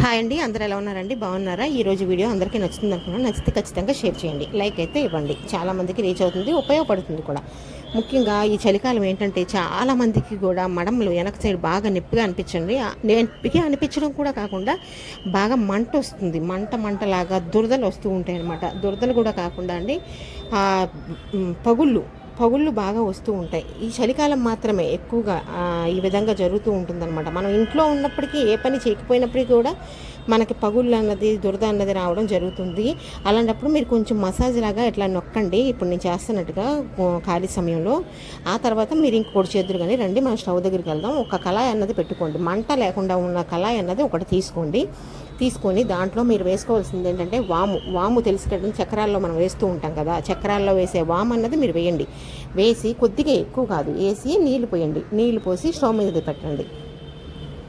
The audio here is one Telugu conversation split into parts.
హాయ్ అండి అందరు ఎలా ఉన్నారండి? బాగున్నారా? ఈ రోజు వీడియో అందరికీ నచ్చుతుంది అనుకున్నాను. నచ్చితే ఖచ్చితంగా షేర్ చేయండి. లైక్ అయితే ఇవ్వండి. చాలామందికి రీచ్ అవుతుంది ఉపయోగపడుతుంది కూడా. ముఖ్యంగా ఈ చలికాలం ఏంటంటే చాలామందికి కూడా మడమలు వెనక సైడ్ బాగా నొప్పిగా అనిపించండి. నొప్పిగా అనిపించడం కూడా కాకుండా బాగా మంట వస్తుంది. మంట మంటలాగా దురదలు వస్తూ ఉంటాయి అనమాట దురదలు కూడా కాకుండా అండి పగుళ్ళు పగుళ్ళు బాగా వస్తూ ఉంటాయి. ఈ చలికాలం మాత్రమే ఎక్కువగా ఈ విధంగా జరుగుతూ ఉంటుందన్నమాట. మనం ఇంట్లో ఉన్నప్పటికీ ఏ పని చేయకపోయినప్పటికీ కూడా మనకి పగుళ్ళు అన్నది దురద అన్నది రావడం జరుగుతుంది. అలాంటప్పుడు మీరు కొంచెం మసాజ్ లాగా ఇట్లా నొక్కండి. ఇప్పుడు నేను చేస్తున్నట్టుగా ఖాళీ సమయంలో. ఆ తర్వాత మీరు ఇంకోటి చేతులు కానీ రండి. మనం స్టవ్ దగ్గరికి వెళ్దాం. ఒక కళాయి అన్నది పెట్టుకోండి. మంట లేకుండా ఉన్న కళాయి అన్నది ఒకటి తీసుకోండి. తీసుకొని దాంట్లో మీరు వేసుకోవాల్సింది ఏంటంటే వాము. వాము తెలుసు చక్రాల్లో మనం వేస్తూ ఉంటాం కదా. చక్రాల్లో వేసే వాము అన్నది మీరు వేయండి. వేసి కొద్దిగా ఎక్కువ కాదు వేసి నీళ్ళు పోయండి. నీళ్ళు పోసి స్టవ్ మీద పెట్టండి.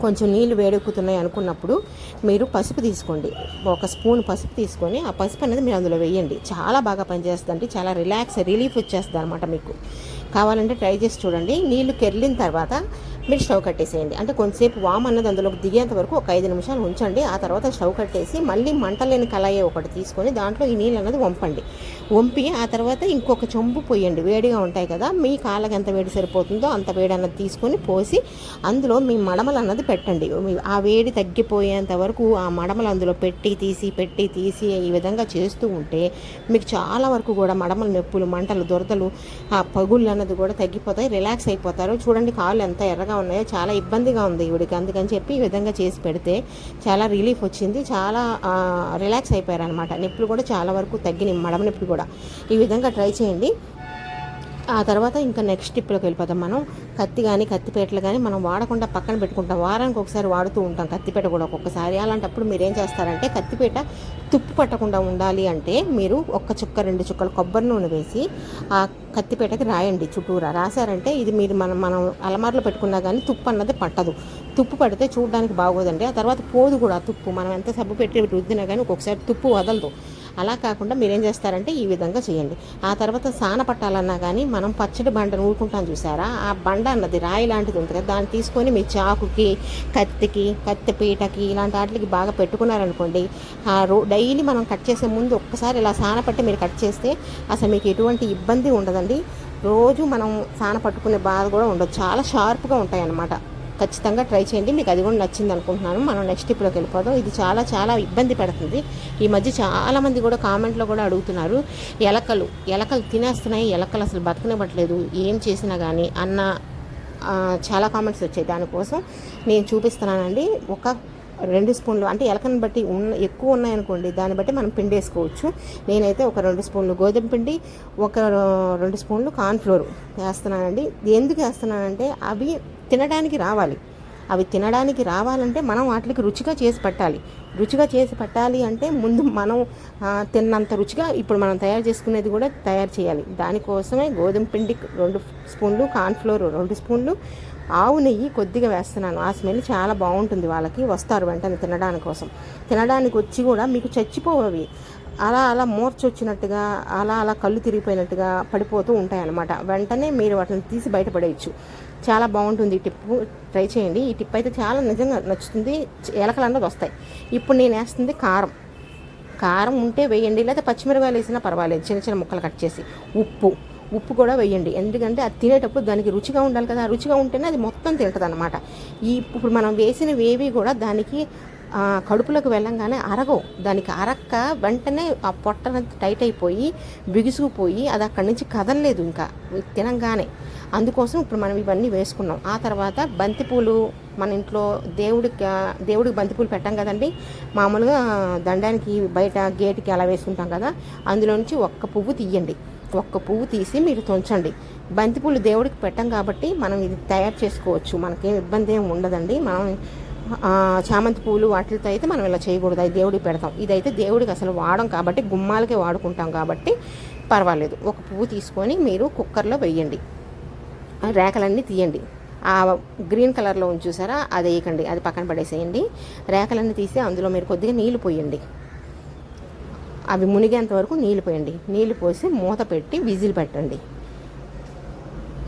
కొంచెం నీళ్ళు వేడెక్కుతున్నాయి అనుకున్నప్పుడు మీరు పసుపు తీసుకోండి. ఒక స్పూన్ పసుపు తీసుకొని ఆ పసుపు అనేది మీరు అందులో వేయండి. చాలా బాగా పనిచేస్తుంది చాలా రిలాక్స్ రిలీఫ్ వచ్చేస్తుంది అనమాట మీకు. కావాలంటే ట్రై చేసి చూడండి. నీళ్ళు కెర్లిన తర్వాత మీరు స్టవ్ కట్టేసేయండి. అంటే కొంతసేపు వామ్ అన్నది అందులోకి దిగేంత వరకు ఒక ఐదు నిమిషాలు ఉంచండి. ఆ తర్వాత స్టవ్ కట్టేసి మళ్ళీ మంట లేని కళాయి ఒకటి తీసుకొని దాంట్లో ఈ నీళ్ళు అన్నది వంపండి. వంపి ఆ తర్వాత ఇంకొక చెంబు పోయండి వేడిగా ఉంటాయి కదా మీ కాళ్ళకి ఎంత వేడి సరిపోతుందో అంత వేడి అన్నది తీసుకొని పోసి అందులో మీ మడమలు అన్నది పెట్టండి. ఆ వేడి తగ్గిపోయేంత వరకు ఆ మడమలు అందులో పెట్టి తీసి పెట్టి తీసి ఈ విధంగా చేస్తూ ఉంటే మీకు చాలా వరకు కూడా మడమల నొప్పులు మంటలు దురదలు ఆ పగుళ్ళు అన్నది కూడా తగ్గిపోతాయి రిలాక్స్ అయిపోతారు. చూడండి కాళ్ళు ఎంత ఎర్రగా ఉన్నాయో చాలా ఇబ్బందిగా ఉంది ఈవిడికి. అందుకని చెప్పి ఈ విధంగా చేసి పెడితే చాలా రిలీఫ్ వచ్చింది. చాలా రిలాక్స్ అయిపోయారు అనమాట నొప్పులు కూడా చాలా వరకు తగ్గినాయి. మడమ నొప్పులు కూడా ఈ విధంగా ట్రై చేయండి. ఆ తర్వాత ఇంకా నెక్స్ట్ టిప్లోకి వెళ్ళిపోతాం మనం. కత్తి కానీ కత్తిపేటలు కానీ మనం వాడకుండా పక్కన పెట్టుకుంటాం. వారానికి ఒకసారి వాడుతూ ఉంటాం కత్తిపేట కూడా ఒక్కొక్కసారి. అలాంటప్పుడు మీరు ఏం చేస్తారంటే కత్తిపేట తుప్పు పట్టకుండా ఉండాలి అంటే మీరు ఒక్క చుక్క రెండు చుక్కలు కొబ్బరి నూనె వేసి ఆ కత్తిపేటకి రాయండి చుట్టూరా. రాశారంటే ఇది మీరు మనం మనం అలమారులో పెట్టుకున్నా కానీ తుప్పు అన్నది పట్టదు. తుప్పు పడితే చూడడానికి బాగోదండి. ఆ తర్వాత పోదు కూడా తుప్పు. మనం ఎంత సబ్బు పెట్టి రుద్దినా కానీ ఒక్కొక్కసారి తుప్పు వదలదు. అలా కాకుండా మీరేం చేస్తారంటే ఈ విధంగా చేయండి. ఆ తర్వాత సాన పట్టాలన్నా కానీ మనం పచ్చడి బండను ఊరుకుంటాం చూసారా? ఆ బండ అన్నది రాయి లాంటిది ఉంటుంది కదా దాన్ని తీసుకొని మీ చాకుకి కత్తికి కత్తి పీటకి ఇలాంటి వాటికి బాగా పెట్టుకున్నారనుకోండి ఆ రో డైలీ మనం కట్ చేసే ముందు ఒక్కసారి ఇలా సాన పట్టి మీరు కట్ చేస్తే అసలు మీకు ఎటువంటి ఇబ్బంది ఉండదండి. రోజు మనం సాన పట్టుకునే బాధ కూడా ఉండదు. చాలా షార్ప్గా ఉంటాయి అన్నమాట ఖచ్చితంగా ట్రై చేయండి. మీకు అది కూడా నచ్చింది అనుకుంటున్నాను. మనం నెక్స్ట్ ఇప్పుడుకి వెళ్ళిపోదాం. ఇది చాలా చాలా ఇబ్బంది పెడుతుంది. ఈ మధ్య చాలామంది కూడా కామెంట్లో కూడా అడుగుతున్నారు ఎలకలు ఎలకలు తినేస్తున్నాయి ఎలకలు అసలు బతకనివ్వట్లేదు ఏం చేసినా కానీ అన్న చాలా కామెంట్స్ వచ్చాయి. దానికోసం నేను చూపిస్తున్నానండి. ఒక రెండు స్పూన్లు అంటే ఎలకను బట్టి ఉన్న ఎక్కువ ఉన్నాయనుకోండి దాన్ని బట్టి మనం పిండి వేసుకోవచ్చు నేనైతే ఒక రెండు స్పూన్లు గోధుమ పిండి ఒక రెండు స్పూన్లు కార్న్ఫ్లోర్ వేస్తున్నానండి. ఎందుకు వేస్తున్నానంటే అవి తినడానికి రావాలి. అవి తినడానికి రావాలంటే మనం వాటికి రుచిగా చేసి పట్టాలి. రుచిగా చేసి పట్టాలి అంటే ముందు మనం తిన్నంత రుచిగా ఇప్పుడు మనం తయారు చేసుకునేది కూడా తయారు చేయాలి. దానికోసమే గోధుమ పిండి రెండు స్పూన్లు కార్న్ఫ్లోర్ రెండు స్పూన్లు ఆవు నెయ్యి కొద్దిగా వేస్తున్నాను. ఆ స్మెల్ చాలా బాగుంటుంది వాళ్ళకి వస్తారు వెంటనే తినడానికి కోసం. తినడానికి వచ్చి కూడా మీకు చచ్చిపోవవి. అలా అలా మోర్చొచ్చినట్టుగా అలా అలా కళ్ళు తిరిగిపోయినట్టుగా పడిపోతూ ఉంటాయన్నమాట. వెంటనే మీరు వాటిని తీసి బయటపడేయచ్చు చాలా బాగుంటుంది ఈ టిప్ ట్రై చేయండి. ఈ టిప్ అయితే చాలా నిజంగా నచ్చుతుంది. ఎలకలు అన్నది వస్తాయి. ఇప్పుడు నేను వేస్తుంది కారం. కారం ఉంటే వేయండి. లేదా పచ్చిమిరపకాయలు వేసినా పర్వాలేదు. చిన్న చిన్న ముక్కలు కట్ చేసి. ఉప్పు. ఉప్పు కూడా వేయండి. ఎందుకంటే అది తినేటప్పుడు దానికి రుచిగా ఉండాలి కదా. రుచిగా ఉంటేనే అది మొత్తం తింటుంది అనమాట ఈ ఇప్పుడు మనం వేసిన వేవి కూడా దానికి కడుపులోకి వెళ్ళంగానే అరగవు. దానికి అరక్క వెంటనే ఆ పొట్ట టైట్ అయిపోయి బిగుసుకుపోయి అది అక్కడి నుంచి కదలలేదు ఇంకా. తినంగానే. అందుకోసం ఇప్పుడు మనం ఇవన్నీ వేసుకున్నాం. ఆ తర్వాత బంతిపూలు మన ఇంట్లో దేవుడికి దేవుడికి బంతిపూలు పెట్టాం కదండి. మామూలుగా దండానికి బయట గేటుకి అలా వేసుకుంటాం కదా. అందులో నుంచి ఒక్క పువ్వు తీయండి. ఒక్క పువ్వు తీసి మీరు తుంచండి. బంతిపూలు దేవుడికి పెట్టాం కాబట్టి మనం ఇది తయారు చేసుకోవచ్చు. మనకేం ఇబ్బంది ఏమి ఉండదండి. మనం చామంతి పూలు వాటితో అయితే మనం ఇలా చేయకూడదు. అది దేవుడికి పెడతాం. ఇదైతే దేవుడికి అసలు వాడం కాబట్టి గుమ్మాలకే వాడుకుంటాం కాబట్టి పర్వాలేదు. ఒక పువ్వు తీసుకొని మీరు కుక్కర్లో వేయండి. రేఖలన్నీ తీయండి. ఆ గ్రీన్ కలర్లో ఉంది చూసారా? అది వేయకండి. అది పక్కన పడేసేయండి. రేఖలన్నీ తీసి అందులో మీరు కొద్దిగా నీళ్ళు పోయండి. అవి మునిగేంత వరకు నీళ్ళు పోయండి. నీళ్ళు పోసి మూత పెట్టి విజిల్ పెట్టండి.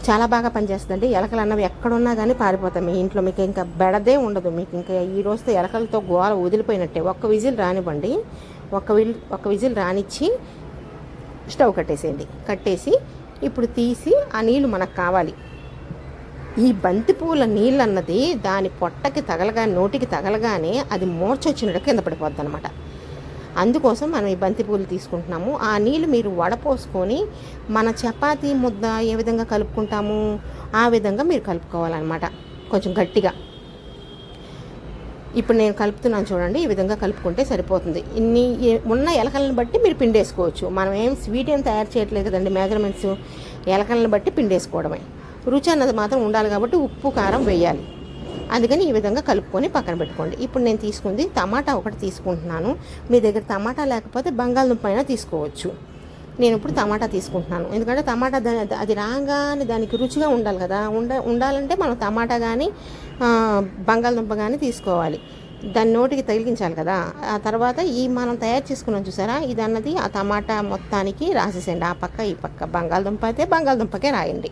చాలా బాగా పనిచేస్తుందండి. ఎలకలు అన్నవి ఎక్కడున్నా కానీ పారిపోతాయి. మీ ఇంట్లో మీకు ఇంకా బెడదే ఉండదు. మీకు ఇంకా ఈ రోజుతో ఎలకలతో గోల వదిలిపోయినట్టే. ఒక్క విజిల్ రానివ్వండి. ఒక్క విల్ ఒక్క విజిల్ రానిచ్చి స్టవ్ కట్టేసేయండి. కట్టేసి ఇప్పుడు తీసి ఆ నీళ్ళు మనకు కావాలి. ఈ బంతిపూల నీళ్ళు అన్నది దాని పొట్టకి తగలగా నోటికి తగలగానే అది మూర్చొచ్చినట్టు కింద పడిపోద్ది అనమాట అందుకోసం మనం ఈ బంతిపూలు తీసుకుంటున్నాము. ఆ నీళ్ళు మీరు వడపోసుకొని మన చపాతీ ముద్ద ఏ విధంగా కలుపుకుంటాము? ఆ విధంగా మీరు కలుపుకోవాలన్నమాట. కొంచెం గట్టిగా. ఇప్పుడు నేను కలుపుతున్నాను చూడండి ఈ విధంగా కలుపుకుంటే సరిపోతుంది. ఇన్ని ఉన్న ఎలకలను బట్టి మీరు పిండేసుకోవచ్చు. మనం ఏం స్వీట్ ఏం తయారు చేయట్లేదు కదండి మెజర్మెంట్స్ ఎలకలను బట్టి పిండేసుకోవడమే. రుచి అన్నది మాత్రం ఉండాలి కాబట్టి ఉప్పు కారం వేయాలి. అందుకని ఈ విధంగా కలుపుకొని పక్కన పెట్టుకోండి. ఇప్పుడు నేను తీసుకుంది టమాటా ఒకటి తీసుకుంటున్నాను. మీ దగ్గర టమాటా లేకపోతే బంగాళదుంప అయినా తీసుకోవచ్చు. నేను ఇప్పుడు టమాటా తీసుకుంటున్నాను. ఎందుకంటే టమాటా దా- అది రాగానే దానికి రుచిగా ఉండాలి కదా. ఉండ ఉండాలంటే మనం టమాటా కానీ బంగాళదుంప కానీ తీసుకోవాలి. దాని నోటికి తగిలించాలి కదా. ఆ తర్వాత ఈ మనం తయారు చేసుకున్నాం చూసారా? ఇది అన్నది ఆ టమాటా మొత్తానికి రాసేసేయండి. ఆ పక్క ఈ పక్క బంగాళదుంప అయితే బంగాళదుంపకే రాయండి.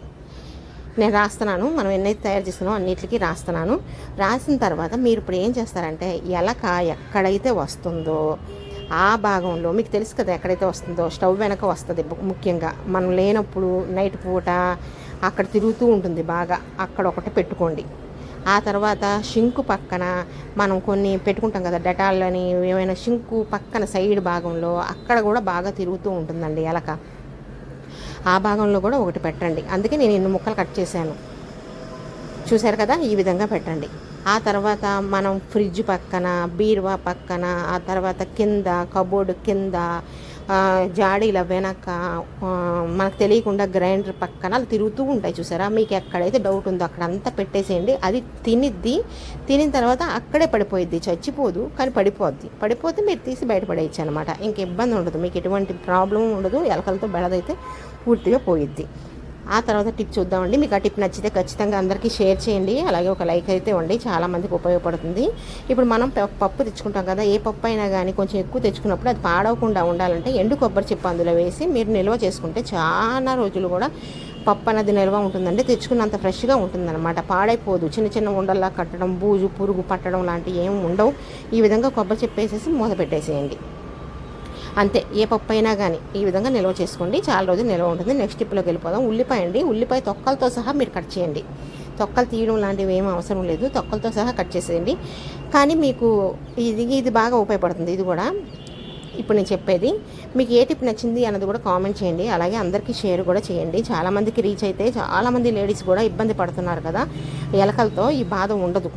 నేను రాస్తున్నాను. మనం ఎన్నైతే తయారు చేస్తున్నామో అన్నిటికీ రాస్తున్నాను. రాసిన తర్వాత మీరు ఇప్పుడు ఏం చేస్తారంటే ఎలక ఎక్కడైతే వస్తుందో ఆ భాగంలో మీకు తెలుసు కదా ఎక్కడైతే వస్తుందో స్టవ్ వెనక వస్తుంది ముఖ్యంగా. మనం లేనప్పుడు నైట్ పూట అక్కడ తిరుగుతూ ఉంటుంది బాగా. అక్కడ ఒకటి పెట్టుకోండి. ఆ తర్వాత షింకు పక్కన మనం కొన్ని పెట్టుకుంటాం కదా డెటాల్ అని ఏమైనా షింకు పక్కన సైడ్ భాగంలో అక్కడ కూడా బాగా తిరుగుతూ ఉంటుందండి ఎలక. ఆ భాగంలో కూడా ఒకటి పెట్టండి. అందుకే నేను ఎన్ని ముక్కలు కట్ చేశాను. చూశారు కదా? ఈ విధంగా పెట్టండి. ఆ తర్వాత మనం ఫ్రిడ్జ్ పక్కన బీరువా పక్కన ఆ తర్వాత కింద కబోర్డు కింద జాడీల వెనక మనకు తెలియకుండా గ్రైండర్ పక్కన అలా తిరుగుతూ ఉంటాయి చూసారా? మీకు ఎక్కడైతే డౌట్ ఉందో అక్కడ అంతా పెట్టేసేయండి. అది తినిద్ది. తినిన తర్వాత అక్కడే పడిపోయిద్ది. చచ్చిపోదు. కానీ పడిపోద్ది. పడిపోతే మీరు తీసి బయటపడేయచ్చు అనమాట ఇంక ఇబ్బంది ఉండదు. మీకు ఎటువంటి ప్రాబ్లం ఉండదు. ఎలకలతో బెడదైతే పూర్తిగా పోయిద్ది. ఆ తర్వాత టిప్ చూద్దామండి. మీకు ఆ టిప్ నచ్చితే ఖచ్చితంగా అందరికీ షేర్ చేయండి. అలాగే ఒక లైక్ అయితే ఉండి చాలామందికి ఉపయోగపడుతుంది. ఇప్పుడు మనం ప- పప్పు తెచ్చుకుంటాం కదా ఏ పప్పు అయినా కానీ కొంచెం ఎక్కువ తెచ్చుకున్నప్పుడు అది పాడవకుండా ఉండాలంటే ఎండు కొబ్బరి చిప్ప అందులో వేసి మీరు నిల్వ చేసుకుంటే చాలా రోజులు కూడా పప్పు అనేది నిల్వ ఉంటుందండి. తెచ్చుకున్నంత ఫ్రెష్గా ఉంటుందన్నమాట. పాడైపోదు. చిన్న చిన్న ఉండల్లా కట్టడం బూజు పురుగు పట్టడం లాంటివి ఏమి ఉండవు. ఈ విధంగా కొబ్బరి చెప్పేసేసి మూత పెట్టేసేయండి. అంతే ఏ పప్పు అయినా కానీ ఈ విధంగా నిల్వ చేసుకోండి. చాలా రోజులు నిల్వ ఉంటుంది. నెక్స్ట్ టిప్లోకి వెళ్ళిపోదాం. ఉల్లిపాయ అండి. ఉల్లిపాయ తొక్కలతో సహా మీరు కట్ చేయండి. తొక్కలు తీయడం లాంటివి ఏం అవసరం లేదు. తొక్కలతో సహా కట్ చేసేయండి. కానీ మీకు ఇది ఇది బాగా ఉపయోగపడుతుంది. ఇది కూడా ఇప్పుడు నేను చెప్పేది. మీకు ఏ టిప్ నచ్చింది అన్నది కూడా కామెంట్ చేయండి. అలాగే అందరికీ షేర్ కూడా చేయండి. చాలామందికి రీచ్ అయితే చాలామంది లేడీస్ కూడా ఇబ్బంది పడుతున్నారు కదా. ఎలకలతో ఈ బాధ ఉండదు.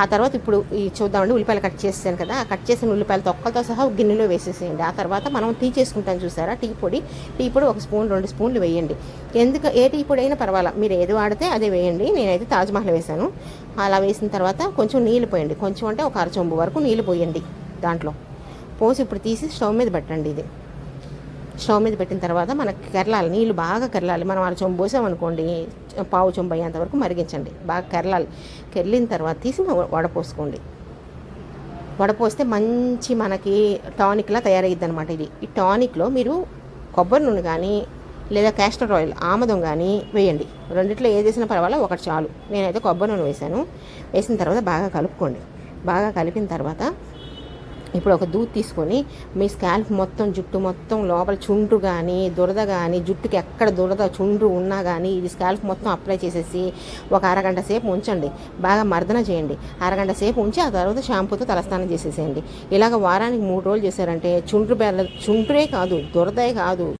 ఆ తర్వాత ఇప్పుడు ఈ చూద్దామండి ఉల్లిపాయలు కట్ చేసాను కదా. ఆ కట్ చేసిన ఉల్లిపాయలు తొక్కలతో సహా గిన్నెలో వేసేసేయండి. ఆ తర్వాత మనం టీ చేసుకుంటాం చూసారా? టీ పొడి. టీ పొడి ఒక స్పూన్ రెండు స్పూన్లు వేయండి. ఎందుకు ఏ టీ పొడి అయినా పర్వాలా. మీరు ఏది వాడితే అదే వేయండి. నేనైతే తాజ్మహల్ వేశాను. అలా వేసిన తర్వాత కొంచెం నీళ్ళు పోయండి. కొంచెం అంటే ఒక అరచొంబు వరకు నీళ్ళు పోయండి దాంట్లో. పోసి ఇప్పుడు తీసి స్టవ్ మీద పెట్టండి ఇది. స్టవ్ మీద పెట్టిన తర్వాత మనకి కెరలాలి నీళ్ళు బాగా కెరలాలి మనం అలా చొంబు పోసామనుకోండి పావు చొంబు అయ్యేంత వరకు మరిగించండి. బాగా కెరలాలి కెరిలిన తర్వాత తీసి వడపోసుకోండి వడపోస్తే మంచి మనకి టానిక్లా తయారయ్యిద్ది అనమాట ఇది. ఈ టానిక్లో మీరు కొబ్బరి నూనె కానీ లేదా క్యాస్టర్ ఆయిల్ ఆముదం కానీ వేయండి. రెండిట్లో ఏది వేసినా పర్వాలేదు ఒకటి చాలు. నేనైతే కొబ్బరి నూనె వేసాను వేసిన తర్వాత బాగా కలుపుకోండి. బాగా కలిపిన తర్వాత ఇప్పుడు ఒక దూత్ తీసుకొని మీ స్కాల్ప్ మొత్తం జుట్టు మొత్తం లోపల చుండ్రు కానీ దురద కానీ జుట్టుకి ఎక్కడ దురద చుండ్రు ఉన్నా కానీ ఇది స్కాల్ప్ మొత్తం అప్లై చేసేసి ఒక అరగంట సేపు ఉంచండి. బాగా మర్దన చేయండి. అరగంట సేపు ఉంచి ఆ తర్వాత షాంపూతో తలస్నానం చేసేసేయండి. ఇలాగ వారానికి మూడు రోజులు చేశారంటే చుండ్రు బెల్ల చుండ్రే కాదు దురదే కాదు.